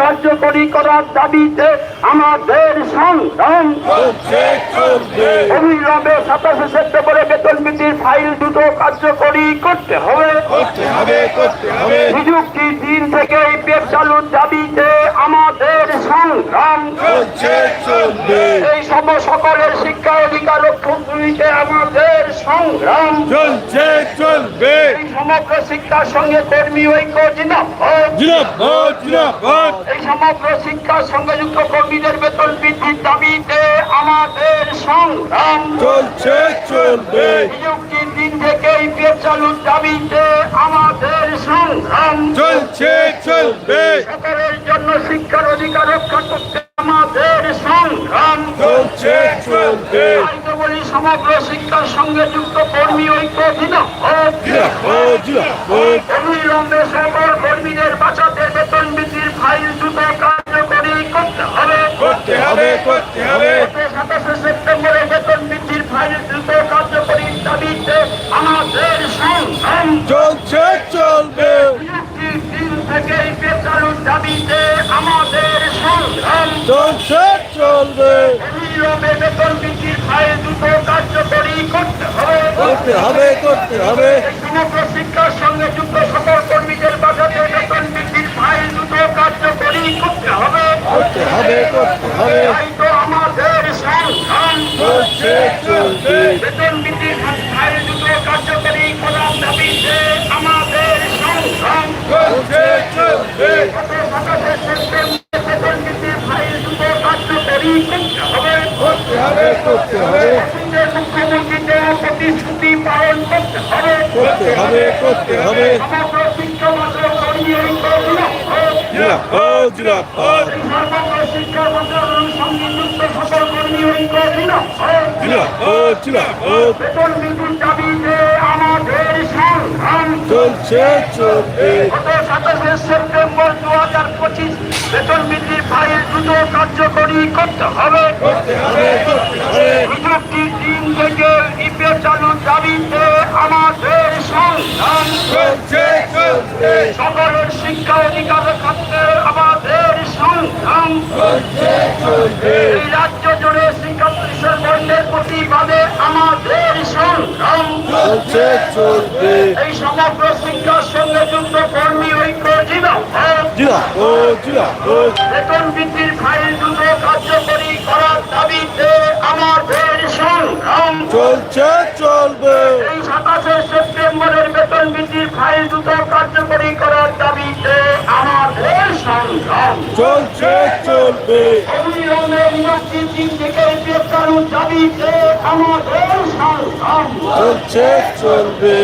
কার্যকরী করার দাবিতে আমাদের সংগ্রাম। অবিলম্বে সাতাশে সেপ্টেম্বরে বেতন বৃদ্ধির ফাইল দুটো কার্যকরী করতে হবে। নিযুক্তি দিন থেকে চালুর দাবিতে আমাদের সংগ্রাম। এই সম সকলের শিক্ষা অধিকার রক্ষণগুলিতে আমাদের সংগ্রাম। চলছে সমগ্র শিক্ষার সঙ্গে কর্মী ঐক্য এই সমগ্র শিক্ষার সঙ্গে যুক্ত কর্মীদের বেতন বৃদ্ধির দাবিতে আমাদের সংগ্রাম চলছে চলবে। নিযুক্তির দিন থেকে ইপিএফ চালুর দাবিতে আমাদের সংগ্রাম চলছে চলবে। সকলের জন্য শিক্ষার অধিকার রক্ষা করতে আমাদের সংগ্রাম চলছে চলবে। বলি সমগ্র শিক্ষার সঙ্গে যুক্ত কর্মী ঐক্য অবিলম্বে সকল কর্মীদের বাঁচাতে বেতন বৃদ্ধির ফাইল দ্রুত কার্যকরী করতে হবে। করতে হবে করতে হবে। সাতাশে সেপ্টেম্বরে বেতন বৃদ্ধির ফাইল দ্রুত কার্যকরী দাবিতে আমাদের সংগ্রাম চলছে চলবে। দিন থেকে বেচালুর দাবিতে আমাদের সংগ্রাম চলছে চলবে। অবিলম্বে বেতন বৃদ্ধির ফাইল দ্রুত কার্যকরী করতে হবে। করতে হবে করতে হবে। যুক্ত সকল কর্মীদের বাজাতে বেতন বৃদ্ধির ফাইল দ্রুত কার্যকরী করতে হবে। করতে হবে করতে হবে। তো আমাদের সংগ্রাম চলছে চলবে বেতন বৃদ্ধির ফাইল দ্রুত কার্যকরী করার দাবিতে আমাদের সংগ্রাম চলছে চলবে গত সাতাশে সেপ্টেম্বর বেতন বৃদ্ধির ফাইল দ্রুত কার্যকরী করতে হবে। করতে হবে করতে হবে। সঙ্গে প্রতিশ্রুতি পালন করতে হবে। করতে হবে করতে হবে। চলছে চলবে সাতাশে সেপ্টেম্বর দু হাজার পঁচিশ বেতন বৃদ্ধির ফাইল দ্রুত কার্যকরী করতে হবে। করতে হবে নিযুক্তির দিন থেকে ইপিএফ চালুর দাবিতে আমাদের সংগ্রাম চলছে শিক্ষা অধিকার খাতে আমাদের সংগ্রাম এই রাজ্য জুড়ে শিক্ষা পরিষদ প্রতিবাদে আমাদের সংগ্রাম এই সমগ্র শিক্ষার সঙ্গে যুক্ত কর্মী ঐক্য জিনাবাদ বেতন বৃদ্ধির ফাইল দ্রুত কার্যকরী করার দাবিতে আমাদের সংগ্রাম চলছে চলবে। এই সাতাশে সেপ্টেম্বরের বেতন বৃদ্ধির ফাইল দ্রুত কার্যকরী করার দাবিতে আমাদের সংগ্রাম চলছে চলবে। অবিলম্বে নিযুক্তির দিন থেকে গ্রেপ্তারের দাবিতে আমাদের সংগ্রাম চলছে চলবে।